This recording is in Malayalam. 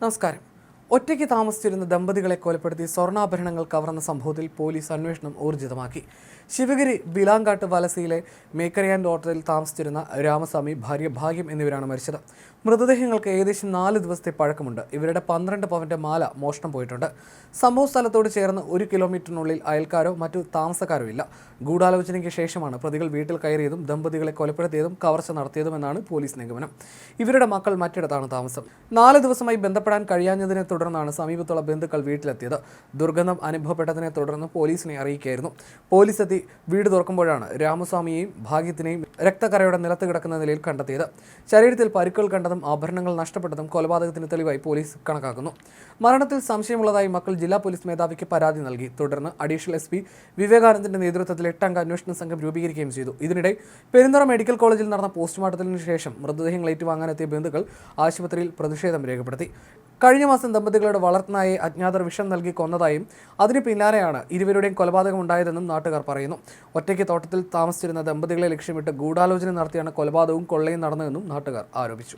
നമസ്കാരം ഒറ്റയ്ക്ക് താമസിച്ചിരുന്ന ദമ്പതികളെ കൊലപ്പെടുത്തി സ്വർണാഭരണങ്ങൾ കവർന്ന സംഭവത്തിൽ പോലീസ് അന്വേഷണം ഊർജിതമാക്കി. ശിവഗിരി ബിലാങ്കാട്ട് വലസയിലെ മേക്കരയാൻ ഹോട്ടലിൽ താമസിച്ചിരുന്ന രാമസ്വാമി ഭാര്യ ഭാഗ്യം എന്നിവരാണ് മരിച്ചത്. മൃതദേഹങ്ങൾക്ക് ഏകദേശം നാല് ദിവസത്തെ പഴക്കമുണ്ട്. ഇവരുടെ പന്ത്രണ്ട് പവന്റെ മാല മോഷണം പോയിട്ടുണ്ട്. സംഭവ സ്ഥലത്തോട് ചേർന്ന് ഒരു കിലോമീറ്ററിനുള്ളിൽ അയൽക്കാരോ മറ്റു താമസക്കാരോ ഇല്ല. ഗൂഢാലോചനയ്ക്ക് ശേഷമാണ് പ്രതികൾ വീട്ടിൽ കയറിയതും ദമ്പതികളെ കൊലപ്പെടുത്തിയതും കവർച്ച നടത്തിയതുമെന്നാണ് പോലീസ് നിഗമനം. ഇവരുടെ മക്കൾ മറ്റിടത്താണ് താമസം. നാല് ദിവസമായി ബന്ധപ്പെടാൻ കഴിയാഞ്ഞതിനെ തുടർന്നാണ് സമീപത്തുള്ള ബന്ധുക്കൾ വീട്ടിലെത്തിയത്. ദുർഗന്ധം അനുഭവപ്പെട്ടതിനെ തുടർന്ന് പോലീസിനെ അറിയിക്കുകയായിരുന്നു. പോലീസ് എത്തി വീട് തുറക്കുമ്പോഴാണ് രാമസ്വാമിയെയും ഭാഗ്യത്തിനെയും രക്തക്കരയുടെ നിലത്ത് കിടക്കുന്ന നിലയിൽ കണ്ടെത്തിയത്. ശരീരത്തിൽ പരുക്കൾ കണ്ടതും ആഭരണങ്ങൾ നഷ്ടപ്പെട്ടതും കൊലപാതകത്തിന് തെളിവായി പോലീസ് കണക്കാക്കുന്നു. മരണത്തിൽ സംശയമുള്ളതായി മക്കൾ ജില്ലാ പോലീസ് മേധാവിക്ക് പരാതി നൽകി. തുടർന്ന് അഡീഷണൽ എസ് പി വിവേകാനന്ദന്റെ നേതൃത്വത്തിൽ എട്ടംഗ അന്വേഷണ സംഘം രൂപീകരിക്കുകയും ചെയ്തു. ഇതിനിടെ പെരുന്തറ മെഡിക്കൽ കോളേജിൽ നടന്ന പോസ്റ്റ്മോർട്ടത്തിന് ശേഷം മൃതദേഹങ്ങൾ ഏറ്റുവാങ്ങാനെത്തിയ ബന്ധുക്കൾ ആശുപത്രിയിൽ പ്രതിഷേധം രേഖപ്പെടുത്തി. കഴിഞ്ഞ മാസം ദമ്പതികളുടെ വളർത്തനായി അജ്ഞാതർ വിഷം നൽകി കൊന്നതായും അതിന് പിന്നാലെയാണ് ഇരുവരുടെയും കൊലപാതകം ഉണ്ടായതെന്നും നാട്ടുകാർ പറയുന്നു. ഒറ്റയ്ക്ക് തോട്ടത്തിൽ താമസിച്ചിരുന്ന ദമ്പതികളെ ലക്ഷ്യമിട്ട് ഗൂഢാലോചന നടത്തിയാണ് കൊലപാതകവും കൊള്ളയും നടന്നതെന്നും നാട്ടുകാർ ആരോപിച്ചു.